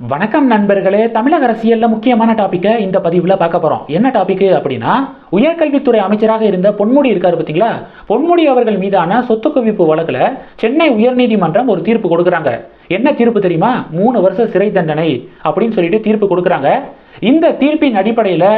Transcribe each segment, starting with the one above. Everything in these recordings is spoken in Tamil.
வணக்கம் நண்பர்களே தமிழக அரசியலில் முக்கியமான டாப்பிக்கை இந்த பதிவில் பார்க்க போகிறோம் என்ன டாபிக் அப்படின்னா உயர்கல்வித்துறை அமைச்சராக இருந்த பொன்முடி இருக்கார் பார்த்தீங்களா? பொன்முடி அவர்கள் மீதான சொத்து குவிப்பு வழக்கில் சென்னை உயர்நீதிமன்றம் ஒரு தீர்ப்பு கொடுக்குறாங்க. என்ன தீர்ப்பு தெரியுமா? மூணு வருஷம் சிறை தண்டனை அப்படின்னு சொல்லிட்டு தீர்ப்பு கொடுக்குறாங்க. இந்த தீர்ப்பின் அடிப்படையில்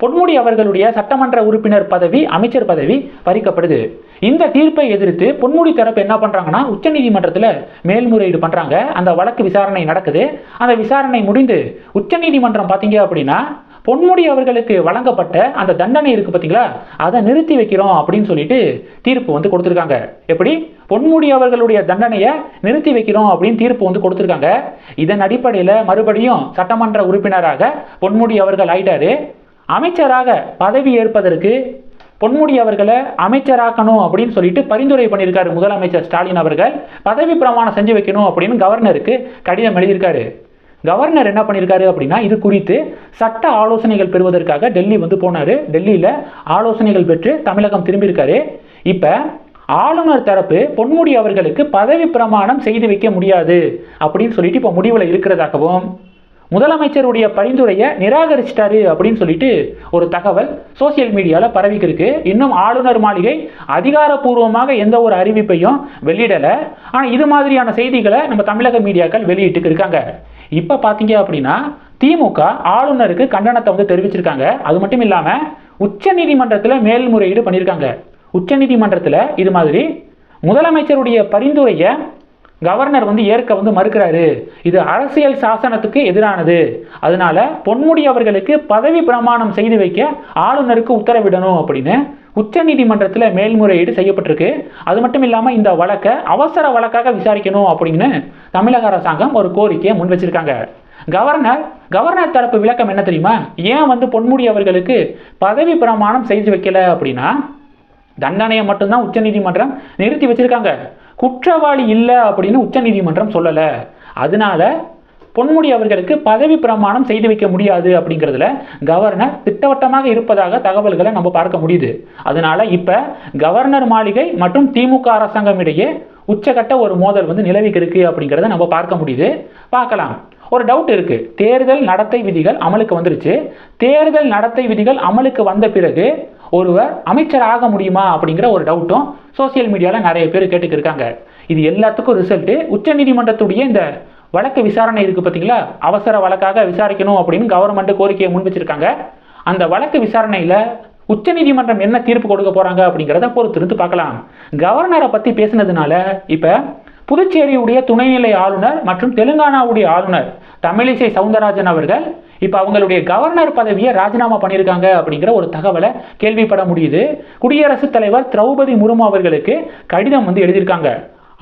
பொன்முடி அவர்களுடைய சட்டமன்ற உறுப்பினர் பதவி அமைச்சர் பதவி பறிக்கப்படுது. இந்த தீர்ப்பை எதிர்த்து பொன்முடி தரப்பு என்ன பண்ணுறாங்கன்னா உச்சநீதிமன்றத்தில் மேல்முறையீடு பண்ணுறாங்க அந்த வழக்கு விசாரணை நடக்குது. அந்த விசாரணை முடிந்து உச்சநீதிமன்றம் பார்த்தீங்க அப்படின்னா பொன்முடி அவர்களுக்கு வழங்கப்பட்ட அந்த தண்டனை இருக்கு பார்த்தீங்களா அதை நிறுத்தி வைக்கிறோம் அப்படின்னு சொல்லிட்டு தீர்ப்பு வந்து கொடுத்துருக்காங்க. எப்படி? பொன்முடி அவர்களுடைய தண்டனையை நிறுத்தி வைக்கிறோம் அப்படின்னு தீர்ப்பு வந்து கொடுத்துருக்காங்க. இதன் அடிப்படையில் மறுபடியும் சட்டமன்ற உறுப்பினராக பொன்முடி அவர்கள் ஆயிட்டாரு. அமைச்சராக பதவி ஏற்பதற்கு பொன்முடி அவர்களை அமைச்சராக்கணும் அப்படின்னு சொல்லிட்டு பரிந்துரை பண்ணியிருக்காரு முதலமைச்சர் ஸ்டாலின் அவர்கள். பதவி பிரமாணம் செஞ்சு வைக்கணும் அப்படின்னு கவர்னருக்கு கடிதம் எழுதியிருக்காரு. கவர்னர் என்ன பண்ணியிருக்காரு அப்படின்னா இது குறித்து சட்ட ஆலோசனைகள் பெறுவதற்காக டெல்லி வந்து போனார். டெல்லியில் ஆலோசனைகள் பெற்று தமிழகம் திரும்பியிருக்காரு. இப்போ ஆளுநர் தரப்பு பொன்முடி அவர்களுக்கு பதவி பிரமாணம் செய்து வைக்க முடியாது அப்படின்னு சொல்லிட்டு இப்போ முடிவில் இருக்கிறதாகவும் முதலமைச்சருடைய பரிந்துரையை நிராகரிச்சிட்டாரு அப்படின்னு சொல்லிட்டு ஒரு தகவல் சோசியல் மீடியாவில் பரவிக்கிருக்கு. இன்னும் ஆளுநர் மாளிகை அதிகாரப்பூர்வமாக எந்த ஒரு அறிவிப்பையும் வெளியிடலை. ஆனால் இது மாதிரியான செய்திகளை நம்ம தமிழக மீடியாக்கள் வெளியிட்டு இருக்காங்க. இப்போ பார்த்தீங்க அப்படின்னா திமுக ஆளுநருக்கு கண்டனத்தை வந்து தெரிவிச்சிருக்காங்க. அது மட்டும் இல்லாமல் உச்சநீதிமன்றத்தில் மேல்முறையீடு பண்ணியிருக்காங்க உச்சநீதிமன்றத்தில் இது மாதிரி முதலமைச்சருடைய பரிந்துரையை கவர்னர் வந்து ஏற்க வந்து மறுக்கிறாரு. இது அரசியல் சாசனத்துக்கு எதிரானது. அதனால பொன்முடி அவர்களுக்கு பதவி பிரமாணம் செய்து வைக்க ஆளுநருக்கு உத்தரவிடணும் அப்படின்னு உச்சநீதிமன்றத்தில் மேல்முறையீடு செய்யப்பட்டிருக்கு. அது மட்டும் இல்லாமல் இந்த வழக்கை அவசர வழக்காக விசாரிக்கணும் அப்படின்னு தமிழக அரசாங்கம் ஒரு கோரிக்கையை முன் வச்சிருக்காங்க. கவர்னர் கவர்னர் தரப்பு விளக்கம் என்ன தெரியுமா? ஏன் வந்து பொன்முடி அவர்களுக்கு பதவி பிரமாணம் செய்து வைக்கல அப்படின்னா தண்டனையை மட்டும்தான் உச்சநீதிமன்றம் நிறுத்தி வச்சிருக்காங்க. குற்றவாளி இல்லை அப்படின்னு உச்சநீதிமன்றம் சொல்லலை. அதனால பொன்முடி அவர்களுக்கு பதவி பிரமாணம் செய்து வைக்க முடியாது அப்படிங்கிறதுல கவர்னர் திட்டவட்டமாக இருப்பதாக தகவல்களை நம்ம பார்க்க முடியுது. அதனால இப்போ கவர்னர் மாளிகை மற்றும் திமுக அரசாங்கம் இடையே உச்சகட்ட ஒரு மோதல் வந்து நிலவிக்கு இருக்கு அப்படிங்கிறத நம்ம பார்க்க முடியுது. பார்க்கலாம். ஒரு டவுட் இருக்கு. தேர்தல் நடத்தை விதிகள் அமலுக்கு வந்துருச்சு. தேர்தல் நடத்தை விதிகள் அமலுக்கு வந்த பிறகு ஒருவர் அமைச்சர் ஆக முடியுமா அப்படிங்கிற ஒரு டவுட்டும் சோசியல் மீடியாவில் நிறைய பேர் கேட்டுக்கு இருக்காங்க இது எல்லாத்துக்கும் ரிசல்ட்டு உச்சநீதிமன்றத்துடைய இந்த வழக்கு விசாரணை இருக்குது பார்த்தீங்களா? அவசர வழக்காக விசாரிக்கணும் அப்படின்னு கவர்மெண்ட் கோரிக்கையை முன் வச்சிருக்காங்க. அந்த வழக்கு விசாரணையில் உச்சநீதிமன்றம் என்ன தீர்ப்பு கொடுக்க போறாங்க அப்படிங்கிறத பொறுத்திருந்து பார்க்கலாம். கவர்னரை பற்றி பேசினதுனால இப்போ புதுச்சேரியுடைய துணைநிலை ஆளுநர் மற்றும் தெலுங்கானாவுடைய ஆளுநர் தமிழிசை சவுந்தரராஜன் அவர்கள் இப்போ அவங்களுடைய கவர்னர் பதவியை ராஜினாமா பண்ணியிருக்காங்க அப்படிங்கிற ஒரு தகவலை கேள்விப்பட முடியுது. குடியரசுத் தலைவர் திரௌபதி முர்மு அவர்களுக்கு கடிதம் வந்து எழுதியிருக்காங்க.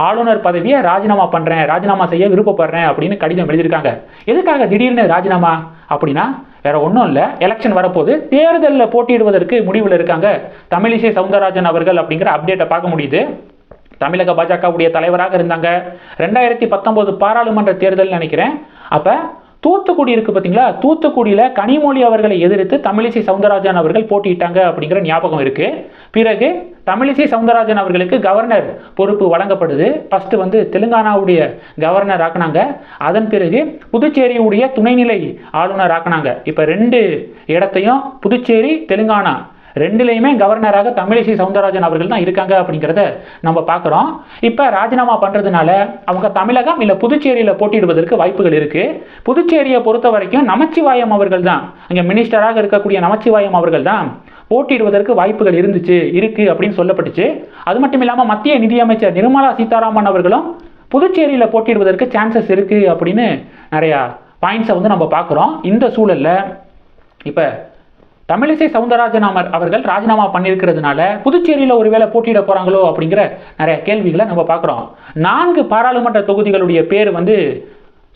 ஆளுநர் பதவியை ராஜினாமா பண்ணுறேன் ராஜினாமா செய்ய விருப்பப்படுறேன் அப்படின்னு கடிதம் எழுதியிருக்காங்க. எதுக்காக திடீர்னு ராஜினாமா அப்படின்னா வேற ஒன்றும் இல்லை எலெக்ஷன் வரப்போது தேர்தலில் போட்டியிடுவதற்கு முடிவில் இருக்காங்க தமிழிசை சவுந்தரராஜன் அவர்கள் அப்படிங்கிற அப்டேட்டை பார்க்க முடியுது. தமிழக பாஜகவுடைய தலைவராக இருந்தாங்க. ரெண்டாயிரத்தி பத்தொன்பது பாராளுமன்ற தேர்தல் நினைக்கிறேன். அப்போ தூத்துக்குடி இருக்கு பார்த்தீங்களா தூத்துக்குடியில் கனிமொழி அவர்களை எதிர்த்து தமிழிசை சவுந்தரராஜன் அவர்கள் போட்டியிட்டாங்க அப்படிங்கிற ஞாபகம் இருக்கு. பிறகு தமிழிசை சவுந்தரராஜன் அவர்களுக்கு கவர்னர் பொறுப்பு வழங்கப்படுது. ஃபர்ஸ்ட் வந்து தெலுங்கானாவுடைய கவர்னர் ஆக்குனாங்க. அதன் பிறகு புதுச்சேரியுடைய துணைநிலை ஆளுநர் ஆக்குனாங்க. இப்போ ரெண்டு இடத்தையும் புதுச்சேரி தெலுங்கானா ரெண்டுலேயுமே கவர்னராக தமிழிசை சவுந்தரராஜன் அவர்கள் தான் இருக்காங்க அப்படிங்கிறத நம்ம பார்க்குறோம். இப்போ ராஜினாமா பண்ணுறதுனால அவங்க தமிழகம் இல்லை புதுச்சேரியில் போட்டியிடுவதற்கு வாய்ப்புகள் இருக்குது புதுச்சேரியை பொறுத்த வரைக்கும் நமச்சிவாயம் அவர்கள் தான். அங்கே மினிஸ்டராக இருக்கக்கூடிய நமச்சிவாயம் அவர்கள் தான் போட்டியிடுவதற்கு வாய்ப்புகள் இருந்துச்சு இருக்குது அப்படின்னு சொல்லப்பட்டுச்சு. அது மட்டும் இல்லாமல் மத்திய நிதியமைச்சர் நிர்மலா சீதாராமன் அவர்களும் புதுச்சேரியில் போட்டியிடுவதற்கு சான்சஸ் இருக்குது அப்படின்னு நிறையா பாயிண்ட்ஸை வந்து நம்ம பார்க்குறோம். இந்த சூழலில் இப்போ தமிழிசை சவுந்தரராஜன் அவர்கள் ராஜினாமா பண்ணியிருக்கிறதுனால புதுச்சேரியில் ஒருவேளை போட்டியிட போகிறாங்களோ அப்படிங்கிற நிறைய கேள்விகளை நம்ம பார்க்குறோம். நான்கு பாராளுமன்ற தொகுதிகளுடைய பேர் வந்து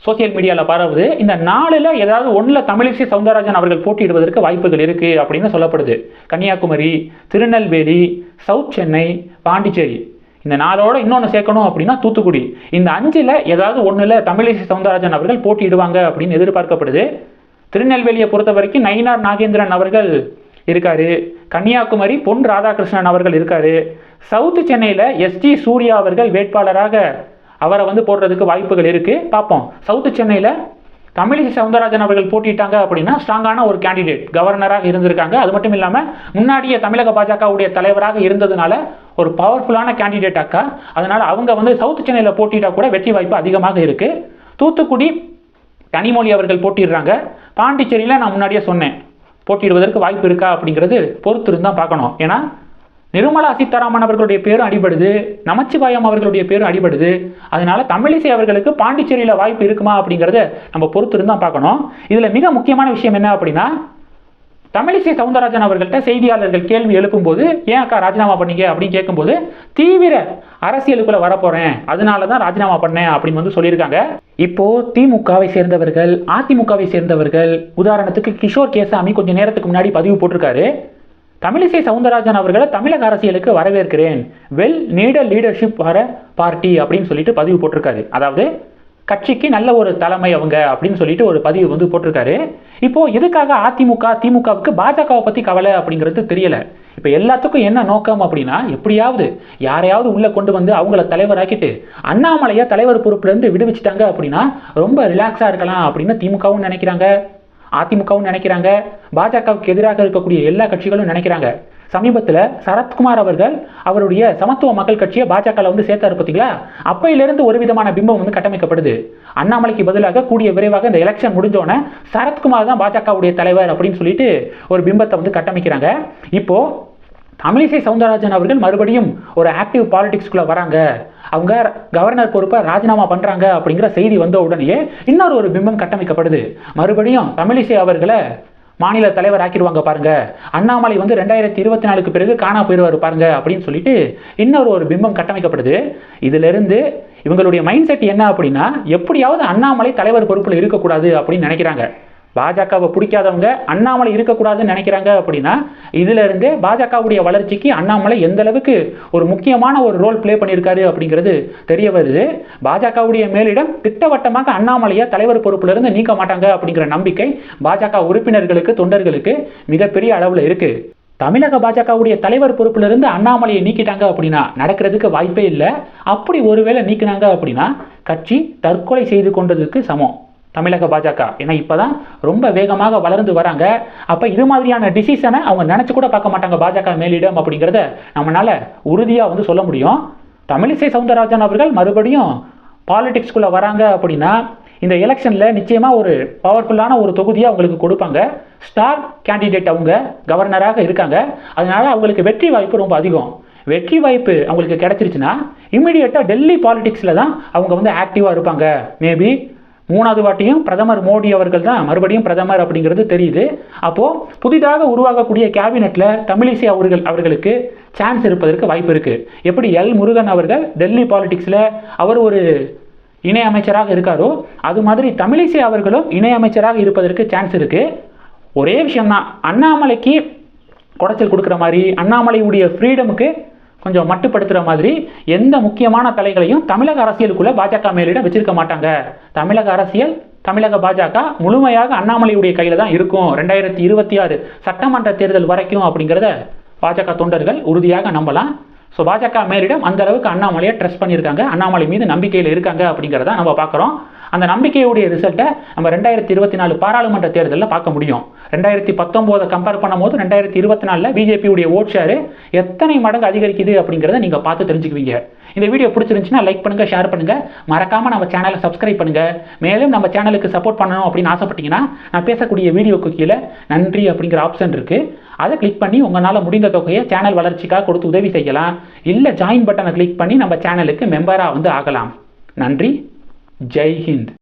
சோசியல் மீடியாவில் பரவுது. இந்த நாளில் ஏதாவது ஒன்றில் தமிழிசை சவுந்தரராஜன் அவர்கள் போட்டியிடுவதற்கு வாய்ப்புகள் இருக்குது அப்படின்னு சொல்லப்படுது. கன்னியாகுமரி திருநெல்வேலி சவுத் சென்னை பாண்டிச்சேரி. இந்த நாளோட இன்னொன்று சேர்க்கணும் அப்படின்னா தூத்துக்குடி. இந்த அஞ்சில் ஏதாவது ஒன்றில் தமிழிசை சவுந்தரராஜன் அவர்கள் போட்டியிடுவாங்க அப்படின்னு எதிர்பார்க்கப்படுது. திருநெல்வேலியை பொறுத்த வரைக்கும் நயினார் நாகேந்திரன் அவர்கள் இருக்காரு. கன்னியாகுமரி பொன் ராதாகிருஷ்ணன் அவர்கள் இருக்காரு. சவுத்து சென்னையில் எஸ்டி சூர்யா அவர்கள் வேட்பாளராக அவரை வந்து போடுறதுக்கு வாய்ப்புகள் இருக்குது பார்ப்போம். சவுத்து சென்னையில் தமிழிசை சவுந்தரராஜன் அவர்கள் போட்டிட்டாங்க அப்படின்னா ஸ்ட்ராங்கான ஒரு கேண்டிடேட் கவர்னராக இருந்திருக்காங்க. அது மட்டும் இல்லாமல் முன்னாடியே தமிழக பாஜகவுடைய தலைவராக இருந்ததுனால ஒரு பவர்ஃபுல்லான கேண்டிடேட் அக்கா. அதனால் அவங்க வந்து சவுத் சென்னையில் போட்டிட்டா கூட வெற்றி வாய்ப்பு அதிகமாக இருக்குது தூத்துக்குடி கனிமொழி அவர்கள் போட்டிடுறாங்க பாண்டிச்சேரியில் நான் முன்னாடியே சொன்னேன். போட்டியிடுவதற்கு வாய்ப்பு இருக்கா அப்படிங்கிறது பொறுத்து இருந்தால் பார்க்கணும். ஏன்னா நிர்மலா சீதாராமன் அவர்களுடைய பேரும் அடிபடுது நமச்சிவாயம் அவர்களுடைய பேரும் அடிபடுது. அதனால தமிழிசை அவர்களுக்கு பாண்டிச்சேரியில் வாய்ப்பு இருக்குமா அப்படிங்கிறத நம்ம பொறுத்து இருந்தால் பார்க்கணும். இதில் மிக முக்கியமான விஷயம் என்ன அப்படின்னா தமிழிசை சவுந்தரராஜன் அவர்கள்ட்ட செய்தியாளர்கள் கேள்வி எழுப்பும்போது ஏன் அக்கா ராஜினாமா பண்ணீங்க? அப்படின்னு கேட்கும்போது தீவிர அரசியலுக்குள்ள வரப்போறேன். அதனால தான் ராஜினாமா பண்ணேன் அப்படின்னு வந்து சொல்லியிருக்காங்க. இப்போ திமுகவை சேர்ந்தவர்கள் அதிமுகவை சேர்ந்தவர்கள் உதாரணத்துக்கு கிஷோர் கேசாமி கொஞ்சம் நேரத்துக்கு முன்னாடி பதிவு போட்டிருக்காரு. தமிழிசை சவுந்தரராஜன் அவர்களை தமிழக அரசியலுக்கு வரவேற்கிறேன். வெல் நீட லீடர்ஷிப் வர பார்ட்டி அப்படின்னு சொல்லிட்டு பதிவு போட்டிருக்காரு. அதாவது கட்சிக்கு நல்ல ஒரு தலைமை அவங்க அப்படின்னு சொல்லிட்டு ஒரு பதிவு வந்து போட்டிருக்காரு. இப்போ எதுக்காக அதிமுக திமுகவுக்கு பாஜகவை பத்தி கவலை அப்படிங்கிறது தெரியல. இப்போ எல்லாத்துக்கும் என்ன நோக்கம் அப்படின்னா எப்படியாவது யாரையாவது உள்ளே கொண்டு வந்து அவங்கள தலைவராக்கிட்டு அண்ணாமலையை தலைவர் பொறுப்புலேருந்து விடுவிச்சிட்டாங்க அப்படின்னா ரொம்ப ரிலாக்ஸாக இருக்கலாம் அப்படின்னு திமுகவும் நினைக்கிறாங்க. அதிமுகவும் நினைக்கிறாங்க. பாஜகவுக்கு எதிராக இருக்கக்கூடிய எல்லா கட்சிகளும் நினைக்கிறாங்க. சமீபத்தில் சரத்குமார் அவர்கள் அவருடைய சமத்துவ மக்கள் கட்சியை பாஜகவில் வந்து சேர்த்தாரு பார்த்தீங்களா அப்பையிலிருந்து ஒரு விதமான பிம்பம் வந்து கட்டமைக்கப்படுது. அண்ணாமலைக்கு பதிலாக கூடிய விரைவாக இந்த எலெக்ஷன் முடிஞ்சோடனே சரத்குமார் தான் பாஜகவுடைய தலைவர் அப்படின்னு சொல்லிட்டு ஒரு பிம்பத்தை வந்து கட்டமைக்கிறாங்க. இப்போ தமிழிசை சவுந்தரராஜன் அவர்கள் மறுபடியும் ஒரு ஆக்டிவ் பாலிடிக்ஸ்குள்ளே வராங்க. அவங்க கவர்னர் பொறுப்பை ராஜினாமா பண்ணுறாங்க அப்படிங்கிற செய்தி வந்த உடனேயே இன்னொரு ஒரு பிம்பம் கட்டமைக்கப்படுது. மறுபடியும் தமிழிசை அவர்களை மாநில தலைவர் ஆக்கிடுவாங்க பாருங்க. அண்ணாமலை வந்து ரெண்டாயிரத்தி இருபத்தி நாலுக்கு பிறகு காணா போயிடுவார் பாருங்க அப்படின்னு சொல்லிட்டு இன்னொரு ஒரு பிம்பம் கட்டமைக்கப்படுது. இதிலிருந்து இவங்களுடைய மைண்ட் செட் என்ன அப்படின்னா எப்படியாவது அண்ணாமலை தலைவர் பொறுப்பில் இருக்கக்கூடாது அப்படின்னு நினைக்கிறாங்க. பாஜகவை பிடிக்காதவங்க அண்ணாமலை இருக்கக்கூடாதுன்னு நினைக்கிறாங்க அப்படின்னா இதிலிருந்து பாஜகவுடைய வளர்ச்சிக்கு அண்ணாமலை எந்த அளவுக்கு ஒரு முக்கியமான ஒரு ரோல் ப்ளே பண்ணியிருக்காரு அப்படிங்கிறது தெரிய வருது. பாஜகவுடைய மேலிடம் திட்டவட்டமாக அண்ணாமலையை தலைவர் பொறுப்பிலிருந்து நீக்க மாட்டாங்க அப்படிங்கிற நம்பிக்கை பாஜக உறுப்பினர்களுக்கு தொண்டர்களுக்கு மிகப்பெரிய அளவில் இருக்கு. தமிழக பாஜகவுடைய தலைவர் பொறுப்பிலிருந்து அண்ணாமலையை நீக்கிட்டாங்க அப்படின்னா நடக்கிறதுக்கு வாய்ப்பே இல்லை. அப்படி ஒருவேளை நீக்கினாங்க அப்படின்னா கட்சி தற்கொலை செய்து கொண்டதுக்கு சமம். தமிழக பாஜக. ஏன்னா இப்போதான் ரொம்ப வேகமாக வளர்ந்து வராங்க. அப்போ இது மாதிரியான டிசிஷனை அவங்க நினச்சி கூட பார்க்க மாட்டாங்க பாஜக மேலிடம் அப்படிங்கிறத நம்மளால் உறுதியாக வந்து சொல்ல முடியும். தமிழிசை சவுந்தரராஜன் அவர்கள் மறுபடியும் பாலிடிக்ஸ்குள்ளே வராங்க அப்படின்னா இந்த எலெக்ஷனில் நிச்சயமாக ஒரு பவர்ஃபுல்லான ஒரு தொகுதியை அவங்களுக்கு கொடுப்பாங்க. ஸ்டார் கேண்டிடேட் அவங்க கவர்னராக இருக்காங்க. அதனால் அவங்களுக்கு வெற்றி வாய்ப்பு ரொம்ப அதிகம். வெற்றி வாய்ப்பு அவங்களுக்கு கிடைச்சிருச்சுன்னா இம்மிடியேட்டாக டெல்லி பாலிடிக்ஸில் தான் அவங்க வந்து ஆக்டிவாக இருப்பாங்க. மேபி மூணாவது வாட்டியும் பிரதமர் மோடி அவர்கள் தான் மறுபடியும் பிரதமர் அப்படிங்கிறது தெரியுது. அப்போ புதிதாக உருவாகக்கூடிய கேபினெட்ல தமிழிசை அவர்கள் அவர்களுக்கு சான்ஸ் இருப்பதற்கு வாய்ப்பு இருக்கு. எப்படி? எல். முருகன் அவர்கள் டெல்லி பாலிடிக்ஸ்ல அவர் ஒரு இணை அமைச்சராக இருக்காரோ அது மாதிரி தமிழிசை அவர்களும் இணை அமைச்சராக இருப்பதற்கு சான்ஸ் இருக்கு. ஒரே விஷயம்தான் அண்ணாமலைக்கு குடைச்சல் கொடுக்குற மாதிரி அண்ணாமலையுடைய ஃப்ரீடமுக்கு கொஞ்சம் மட்டுப்படுத்துகிற மாதிரி எந்த முக்கியமான தலைகளையும் தமிழக அரசியலுக்குள்ள பாஜக மேலிட வச்சிருக்க மாட்டாங்க. தமிழக அரசியல் தமிழக பாஜக முழுமையாக அண்ணாமலையுடைய கையில் தான் இருக்கும். ரெண்டாயிரத்தி இருபத்தி ஆறு சட்டமன்ற தேர்தல் வரைக்கும் அப்படிங்கிறத பாஜக தொண்டர்கள் உறுதியாக நம்பலாம். ஸோ பாஜக மேலிடம் அந்த அளவுக்கு அண்ணாமலையை ட்ரஸ்ட் பண்ணியிருக்காங்க. அண்ணாமலை மீது நம்பிக்கையில் இருக்காங்க அப்படிங்கிறத நம்ம பார்க்குறோம். அந்த நம்பிக்கையுடைய ரிசல்ட்டை நம்ம ரெண்டாயிரத்தி இருபத்தி நாலு பாராளுமன்ற தேர்தலில் பார்க்க முடியும். ரெண்டாயிரத்தி பத்தொம்போதை கம்பேர் பண்ணும்போது ரெண்டாயிரத்தி இருபத்தி நாலில் பிஜேபியுடைய ஓட் ஷேர் எத்தனை மடங்கு அதிகரிக்குது அப்படிங்கிறத நீங்கள் பார்த்து தெரிஞ்சுக்குவீங்க. இந்த வீடியோ பிடிச்சிருந்துச்சுன்னா லைக் பண்ணுங்கள் ஷேர் பண்ணுங்கள் மறக்காமல் நம்ம சேனலை சப்ஸ்கிரைப் பண்ணுங்கள் மேலும் நம்ம சேனலுக்கு சப்போர்ட் பண்ணணும் அப்படின்னு ஆசைப்பட்டீங்கன்னா நான் பேசக்கூடிய வீடியோக்கு கீழே நன்றி அப்படிங்கிற ஆப்ஷன் இருக்குது அதை கிளிக் பண்ணி உங்களால் முடிந்த தொகையை சேனல் வளர்ச்சிக்காக கொடுத்து உதவி செய்யலாம். இல்லை ஜாயின் பட்டனை கிளிக் பண்ணி நம்ம சேனலுக்கு மெம்பராக வந்து ஆகலாம். நன்றி. Jai Hind.